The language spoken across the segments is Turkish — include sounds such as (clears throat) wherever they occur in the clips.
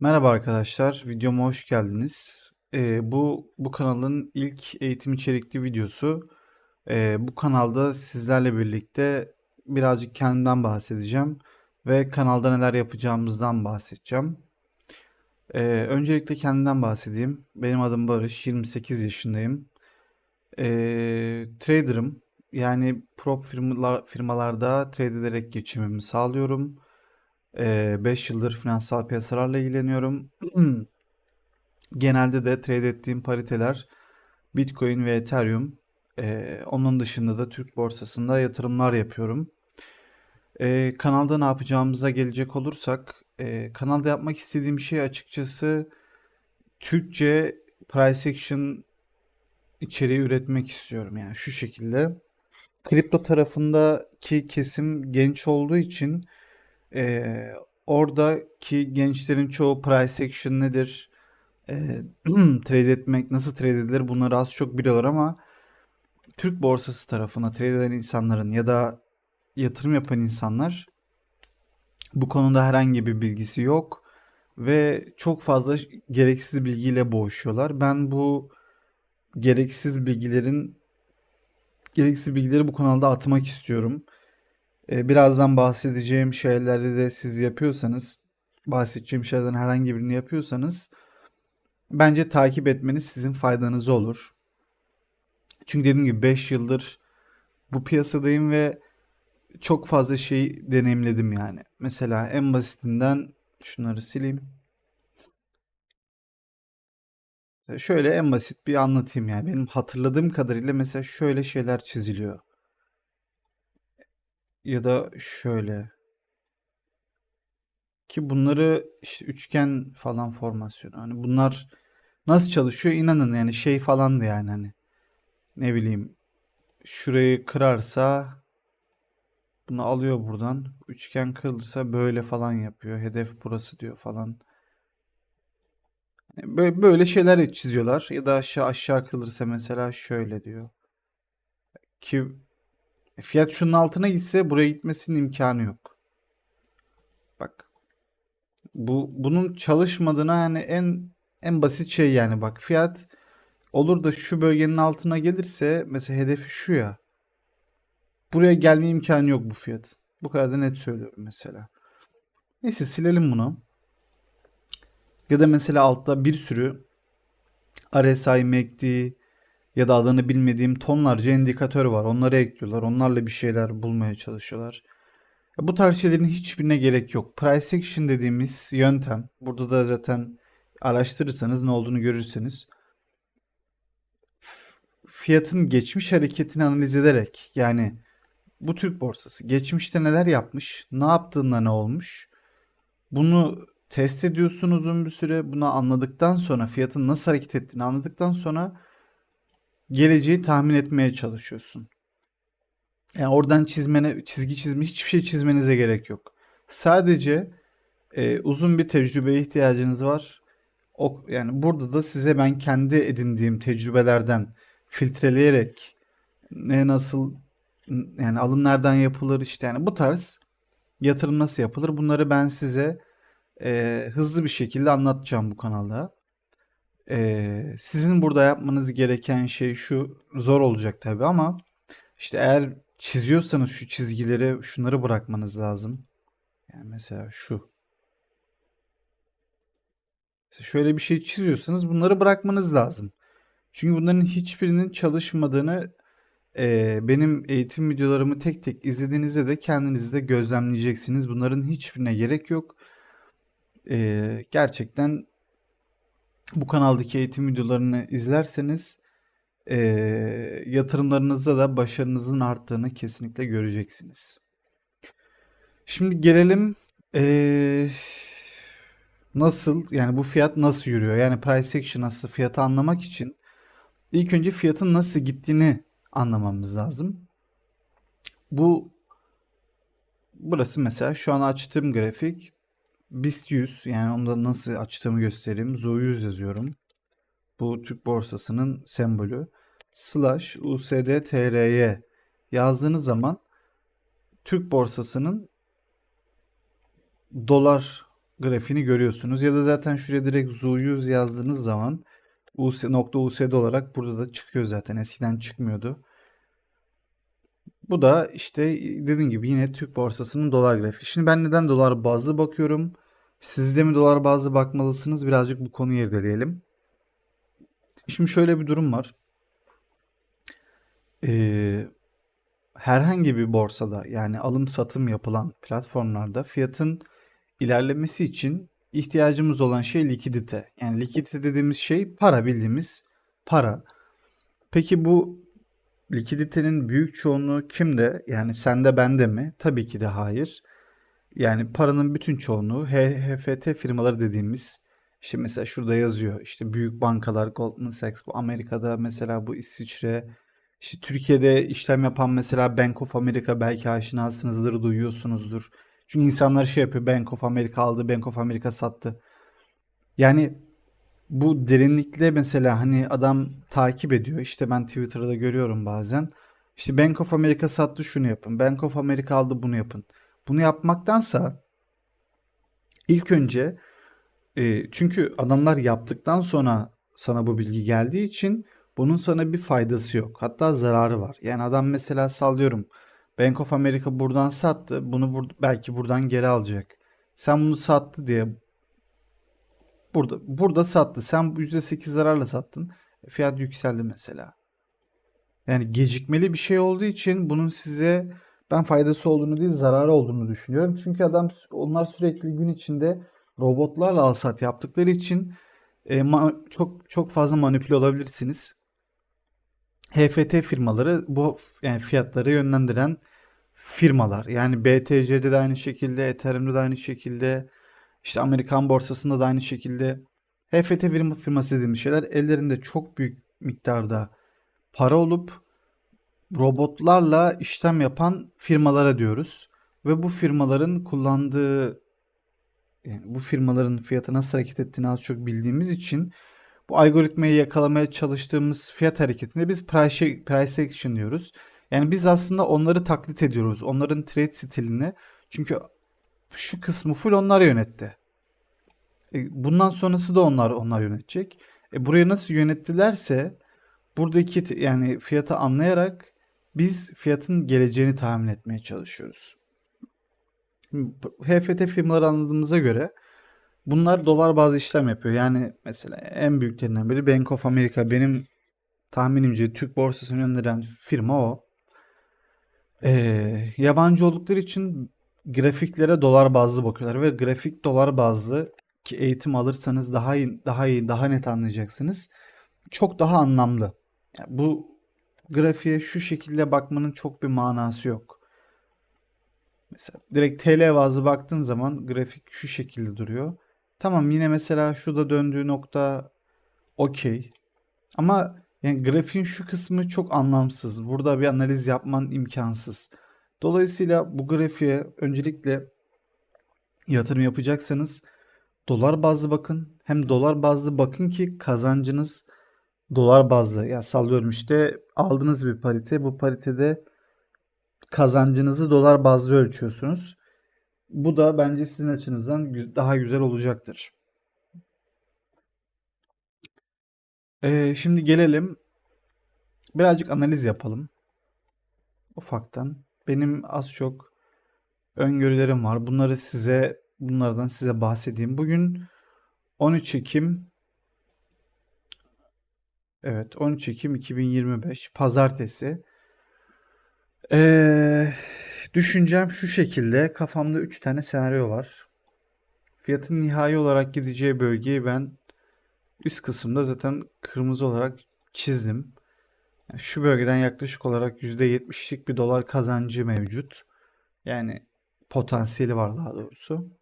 Merhaba arkadaşlar, videoma hoş geldiniz. Ee, bu bu kanalın ilk eğitim içerikli videosu. Ee, bu kanalda sizlerle birlikte birazcık kendimden bahsedeceğim ve kanalda neler yapacağımızdan bahsedeceğim. Ee, öncelikle kendimden bahsedeyim. Benim adım Barış, 28 yaşındayım. Ee, trader'ım. Yani prop firmalar, firmalarda trade ederek geçimimi sağlıyorum. 5 yıldır finansal piyasalarla ilgileniyorum. (clears throat) Genelde de trade ettiğim pariteler Bitcoin ve Ethereum. Onun dışında da Türk borsasında yatırımlar yapıyorum. Kanalda ne yapacağımıza gelecek olursak, kanalda yapmak istediğim şey açıkçası Türkçe price action içeriği üretmek istiyorum. Yani şu şekilde. Kripto tarafındaki kesim genç olduğu için ee, oradaki gençlerin çoğu price action nedir? Ee, (clears throat) trade etmek, nasıl trade edilir bunları az çok biliyorlar ama Türk borsası tarafına trade eden insanların ya da yatırım yapan insanlar bu konuda herhangi bir bilgisi yok ve çok fazla gereksiz bilgiyle boğuşuyorlar. Ben bu gereksiz bilgilerin gereksiz bilgileri bu kanalda atmak istiyorum. Ee, birazdan bahsedeceğim şeyleri de siz yapıyorsanız, bahsedeceğim şeylerden herhangi birini yapıyorsanız bence takip etmeniz sizin faydanıza olur. Çünkü dediğim gibi 5 yıldır bu piyasadayım ve çok fazla şey deneyimledim yani. Mesela en basitinden şunları sileyim. Şöyle en basit bir anlatayım yani. Benim hatırladığım kadarıyla mesela şöyle şeyler çiziliyor. Ya da şöyle. Ki bunları işte üçgen falan formasyonu. Hani bunlar nasıl çalışıyor inanın yani şey falandı yani hani. Ne bileyim şurayı kırarsa bunu alıyor buradan. Üçgen kırılırsa böyle falan yapıyor. Hedef burası diyor falan. Böyle, böyle şeyler çiziyorlar. Ya da aşağı aşağı kırılırsa mesela şöyle diyor. Ki fiyat şunun altına gitse buraya gitmesinin imkanı yok. Bak. Bu bunun çalışmadığına yani en en basit şey yani bak fiyat olur da şu bölgenin altına gelirse mesela hedefi şu ya. Buraya gelme imkanı yok bu fiyat. Bu kadar da net söylüyorum mesela. Neyse silelim bunu. Ya da mesela altta bir sürü RSI, MACD ya da adını bilmediğim tonlarca indikatör var. Onları ekliyorlar. Onlarla bir şeyler bulmaya çalışıyorlar. Bu tarz şeylerin hiçbirine gerek yok. Price action dediğimiz yöntem. Burada da zaten araştırırsanız ne olduğunu görürseniz. Fiyatın geçmiş hareketini analiz ederek yani bu Türk borsası geçmişte neler yapmış, ne yaptığında ne olmuş. Bunu test ediyorsun uzun bir süre. Bunu anladıktan sonra fiyatın nasıl hareket ettiğini anladıktan sonra geleceği tahmin etmeye çalışıyorsun. Yani oradan çizmene, çizgi çizme hiçbir şey çizmenize gerek yok. Sadece e, uzun bir tecrübeye ihtiyacınız var. O, yani burada da size ben kendi edindiğim tecrübelerden filtreleyerek ne nasıl yani alım nereden yapılır işte yani bu tarz yatırım nasıl yapılır bunları ben size e, hızlı bir şekilde anlatacağım bu kanalda. E, sizin burada yapmanız gereken şey şu zor olacak tabi ama işte eğer çiziyorsanız şu çizgileri şunları bırakmanız lazım. Yani mesela şu. Şöyle bir şey çiziyorsanız bunları bırakmanız lazım. Çünkü bunların hiçbirinin çalışmadığını e, benim eğitim videolarımı tek tek izlediğinizde de kendiniz de gözlemleyeceksiniz. Bunların hiçbirine gerek yok. E, gerçekten bu kanaldaki eğitim videolarını izlerseniz e, yatırımlarınızda da başarınızın arttığını kesinlikle göreceksiniz. Şimdi gelelim e, nasıl yani bu fiyat nasıl yürüyor? Yani price action nasıl fiyatı anlamak için ilk önce fiyatın nasıl gittiğini anlamamız lazım. Bu burası mesela şu an açtığım grafik BIST 100 yani onda nasıl açtığımı göstereyim. ZO 100 yazıyorum. Bu Türk borsasının sembolü. Slash USD TRY yazdığınız zaman Türk borsasının dolar grafiğini görüyorsunuz. Ya da zaten şuraya direkt ZU100 yazdığınız zaman US, .USD olarak burada da çıkıyor zaten. Eskiden çıkmıyordu. Bu da işte dediğim gibi yine Türk borsasının dolar grafiği. Şimdi ben neden dolar bazlı bakıyorum? Siz de mi dolar bazlı bakmalısınız? Birazcık bu konuyu irdeleyelim. Şimdi şöyle bir durum var. Ee, herhangi bir borsada yani alım satım yapılan platformlarda fiyatın ilerlemesi için ihtiyacımız olan şey likidite. Yani likidite dediğimiz şey para bildiğimiz para. Peki bu likiditenin büyük çoğunluğu kimde? Yani sende bende mi? Tabii ki de hayır. Yani paranın bütün çoğunluğu HFT firmaları dediğimiz işte mesela şurada yazıyor işte büyük bankalar Goldman Sachs bu Amerika'da mesela bu İsviçre işte Türkiye'de işlem yapan mesela Bank of America belki aşinasınızdır duyuyorsunuzdur. Çünkü insanlar şey yapıyor Bank of America aldı Bank of America sattı. Yani bu derinlikle mesela hani adam takip ediyor. İşte ben Twitter'da görüyorum bazen. İşte Bank of America sattı şunu yapın. Bank of America aldı bunu yapın. Bunu yapmaktansa ilk önce e, çünkü adamlar yaptıktan sonra sana bu bilgi geldiği için bunun sana bir faydası yok. Hatta zararı var. Yani adam mesela sallıyorum. Bank of America buradan sattı. Bunu bur belki buradan geri alacak. Sen bunu sattı diye burada burada sattı. Sen %8 zararla sattın. Fiyat yükseldi mesela. Yani gecikmeli bir şey olduğu için bunun size ben faydası olduğunu değil zararı olduğunu düşünüyorum. Çünkü adam onlar sürekli gün içinde robotlarla alsat yaptıkları için e, çok çok fazla manipüle olabilirsiniz. HFT firmaları bu yani fiyatları yönlendiren firmalar. Yani BTC'de de aynı şekilde, Ethereum'da da aynı şekilde, işte Amerikan borsasında da aynı şekilde. HFT firma firması dediğimiz şeyler ellerinde çok büyük miktarda para olup robotlarla işlem yapan firmalara diyoruz. Ve bu firmaların kullandığı yani bu firmaların fiyatı nasıl hareket ettiğini az çok bildiğimiz için bu algoritmayı yakalamaya çalıştığımız fiyat hareketinde biz price, price action diyoruz. Yani biz aslında onları taklit ediyoruz. Onların trade stilini. Çünkü şu kısmı full onlar yönetti. E, bundan sonrası da onlar onlar yönetecek. E, burayı nasıl yönettilerse buradaki yani fiyatı anlayarak biz fiyatın geleceğini tahmin etmeye çalışıyoruz. HFT firmaları anladığımıza göre bunlar dolar bazı işlem yapıyor. Yani mesela en büyüklerinden biri Bank of America. Benim tahminimce Türk borsasını yönlendiren firma o. Ee, yabancı oldukları için grafiklere dolar bazlı bakıyorlar ve grafik dolar bazlı ki eğitim alırsanız daha iyi, daha iyi, daha net anlayacaksınız. Çok daha anlamlı. Yani bu grafiğe şu şekilde bakmanın çok bir manası yok. Mesela direkt TL bazlı baktığın zaman grafik şu şekilde duruyor. Tamam yine mesela şurada döndüğü nokta okey. Ama yani grafiğin şu kısmı çok anlamsız. Burada bir analiz yapman imkansız. Dolayısıyla bu grafiğe öncelikle yatırım yapacaksanız dolar bazlı bakın. Hem dolar bazlı bakın ki kazancınız dolar bazlı. Ya sallıyorum işte aldığınız bir parite. Bu paritede kazancınızı dolar bazlı ölçüyorsunuz. Bu da bence sizin açınızdan daha güzel olacaktır. Ee, şimdi gelelim. Birazcık analiz yapalım. Ufaktan. Benim az çok öngörülerim var. Bunları size bunlardan size bahsedeyim. Bugün 13 Ekim Evet 13 Ekim 2025 Pazartesi. Ee, düşüncem şu şekilde. Kafamda 3 tane senaryo var. Fiyatın nihai olarak gideceği bölgeyi ben üst kısımda zaten kırmızı olarak çizdim. Yani şu bölgeden yaklaşık olarak %70'lik bir dolar kazancı mevcut. Yani potansiyeli var daha doğrusu.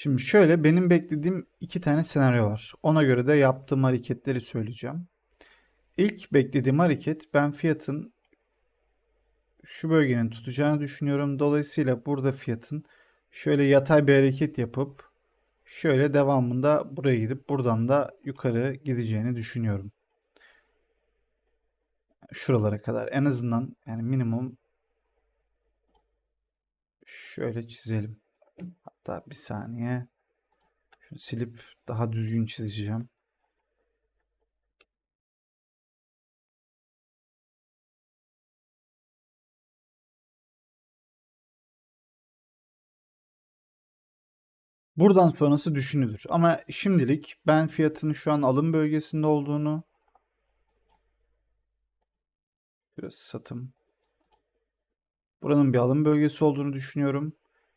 Şimdi şöyle benim beklediğim iki tane senaryo var. Ona göre de yaptığım hareketleri söyleyeceğim. İlk beklediğim hareket ben fiyatın şu bölgenin tutacağını düşünüyorum. Dolayısıyla burada fiyatın şöyle yatay bir hareket yapıp şöyle devamında buraya gidip buradan da yukarı gideceğini düşünüyorum. Şuralara kadar en azından yani minimum şöyle çizelim. Hatta bir saniye. Şunu silip daha düzgün çizeceğim. Buradan sonrası düşünülür. Ama şimdilik ben fiyatın şu an alım bölgesinde olduğunu biraz satım. Buranın bir alım bölgesi olduğunu düşünüyorum.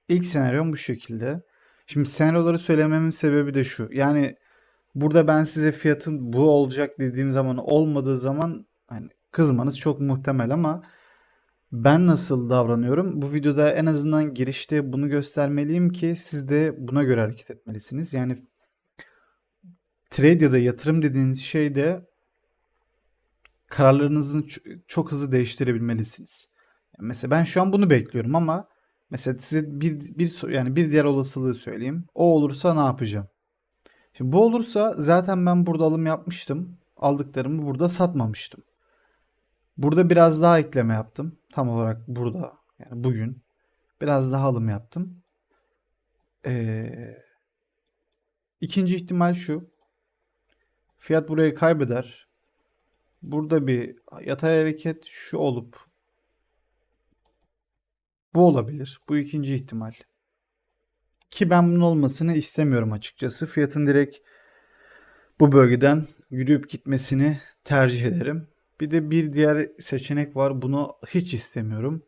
İlk senaryom bu şekilde. Şimdi senaryoları söylememin sebebi de şu. Yani burada ben size fiyatın bu olacak dediğim zaman olmadığı zaman hani kızmanız çok muhtemel ama ben nasıl davranıyorum? Bu videoda en azından girişte bunu göstermeliyim ki siz de buna göre hareket etmelisiniz. Yani trade ya da yatırım dediğiniz şeyde kararlarınızı çok hızlı değiştirebilmelisiniz. Mesela ben şu an bunu bekliyorum ama mesela size bir, bir yani bir diğer olasılığı söyleyeyim. O olursa ne yapacağım? Şimdi bu olursa zaten ben burada alım yapmıştım. Aldıklarımı burada satmamıştım. Burada biraz daha ekleme yaptım. Tam olarak burada. Yani bugün. Biraz daha alım yaptım. Ee, ikinci ihtimal şu. Fiyat burayı kaybeder. Burada bir yatay hareket şu olup bu olabilir. Bu ikinci ihtimal. Ki ben bunun olmasını istemiyorum açıkçası. Fiyatın direkt bu bölgeden yürüyüp gitmesini tercih ederim. Bir de bir diğer seçenek var. Bunu hiç istemiyorum.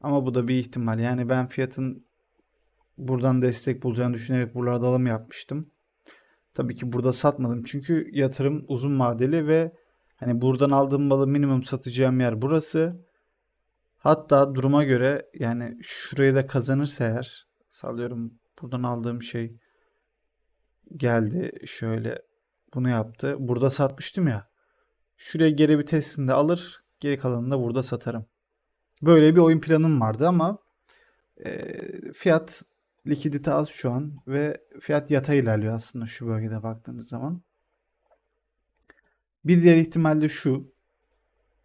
Ama bu da bir ihtimal. Yani ben fiyatın buradan destek bulacağını düşünerek buralarda alım yapmıştım. Tabii ki burada satmadım. Çünkü yatırım uzun vadeli ve hani buradan aldığım malı minimum satacağım yer burası. Hatta duruma göre yani şurayı da kazanırsa eğer sallıyorum buradan aldığım şey geldi şöyle bunu yaptı. Burada satmıştım ya. Şuraya geri bir testinde alır. Geri kalanını da burada satarım. Böyle bir oyun planım vardı ama e, fiyat likidite az şu an ve fiyat yatay ilerliyor aslında şu bölgede baktığınız zaman. Bir diğer ihtimal de şu.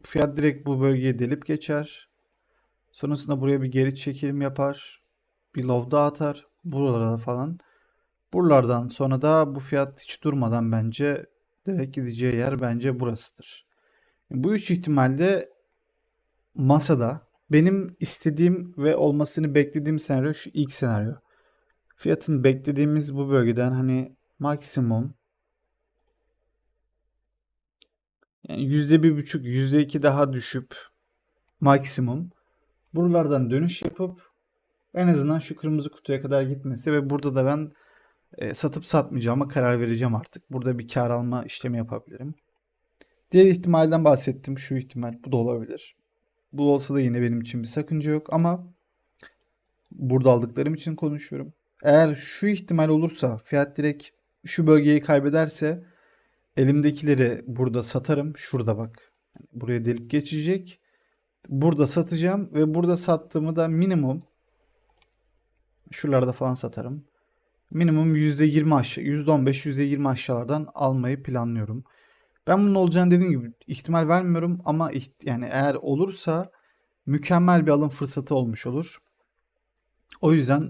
Fiyat direkt bu bölgeye delip geçer. Sonrasında buraya bir geri çekilim yapar. Bir low atar. Buralara falan. Buralardan sonra da bu fiyat hiç durmadan bence direkt gideceği yer bence burasıdır. Bu üç ihtimalde masada benim istediğim ve olmasını beklediğim senaryo şu ilk senaryo. Fiyatın beklediğimiz bu bölgeden hani maksimum yani yüzde bir buçuk, yüzde iki daha düşüp maksimum buralardan dönüş yapıp en azından şu kırmızı kutuya kadar gitmesi ve burada da ben e, satıp satmayacağıma karar vereceğim artık. Burada bir kar alma işlemi yapabilirim. Diğer ihtimalden bahsettim. Şu ihtimal bu da olabilir. Bu olsa da yine benim için bir sakınca yok ama burada aldıklarım için konuşuyorum. Eğer şu ihtimal olursa fiyat direkt şu bölgeyi kaybederse elimdekileri burada satarım. Şurada bak. Buraya delip geçecek. Burada satacağım ve burada sattığımı da minimum şuralarda falan satarım minimum %20 aşağı, %15, %20 aşağılardan almayı planlıyorum. Ben bunun olacağını dediğim gibi ihtimal vermiyorum ama yani eğer olursa mükemmel bir alım fırsatı olmuş olur. O yüzden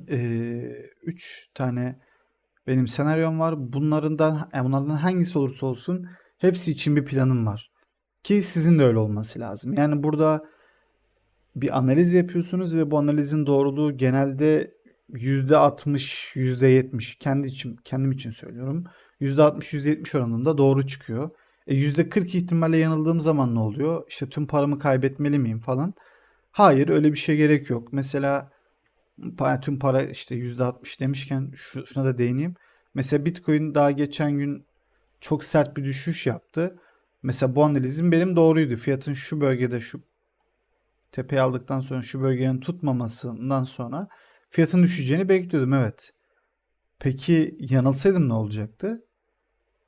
3 e, tane benim senaryom var. Bunlardan bunlardan hangisi olursa olsun hepsi için bir planım var. Ki sizin de öyle olması lazım. Yani burada bir analiz yapıyorsunuz ve bu analizin doğruluğu genelde %60, %70 kendi için kendim için söylüyorum. %60, %70 oranında doğru çıkıyor. E %40 ihtimalle yanıldığım zaman ne oluyor? İşte tüm paramı kaybetmeli miyim falan. Hayır öyle bir şey gerek yok. Mesela tüm para işte %60 demişken şuna da değineyim. Mesela Bitcoin daha geçen gün çok sert bir düşüş yaptı. Mesela bu analizim benim doğruydu. Fiyatın şu bölgede şu tepeyi aldıktan sonra şu bölgenin tutmamasından sonra fiyatın düşeceğini bekliyordum evet. Peki yanılsaydım ne olacaktı?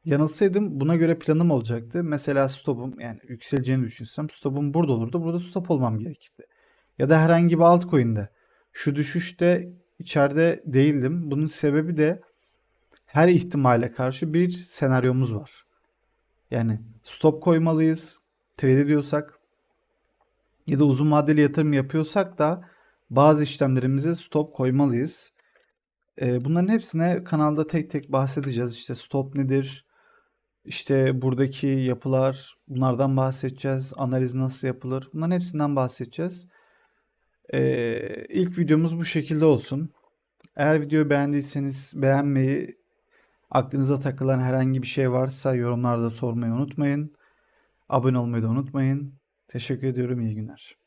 Yanılsaydım buna göre planım olacaktı. Mesela stopum yani yükseleceğini düşünsem stopum burada olurdu. Burada stop olmam gerekirdi. Ya da herhangi bir altcoin'de. Şu düşüşte içeride değildim. Bunun sebebi de her ihtimale karşı bir senaryomuz var. Yani stop koymalıyız. trade ediyorsak ya da uzun vadeli yatırım yapıyorsak da bazı işlemlerimize stop koymalıyız. Ee, bunların hepsine kanalda tek tek bahsedeceğiz. İşte stop nedir? İşte buradaki yapılar, bunlardan bahsedeceğiz. Analiz nasıl yapılır? Bunların hepsinden bahsedeceğiz. Ee, ilk videomuz bu şekilde olsun. Eğer videoyu beğendiyseniz beğenmeyi, aklınıza takılan herhangi bir şey varsa yorumlarda sormayı unutmayın. Abone olmayı da unutmayın. Teşekkür ediyorum. İyi günler.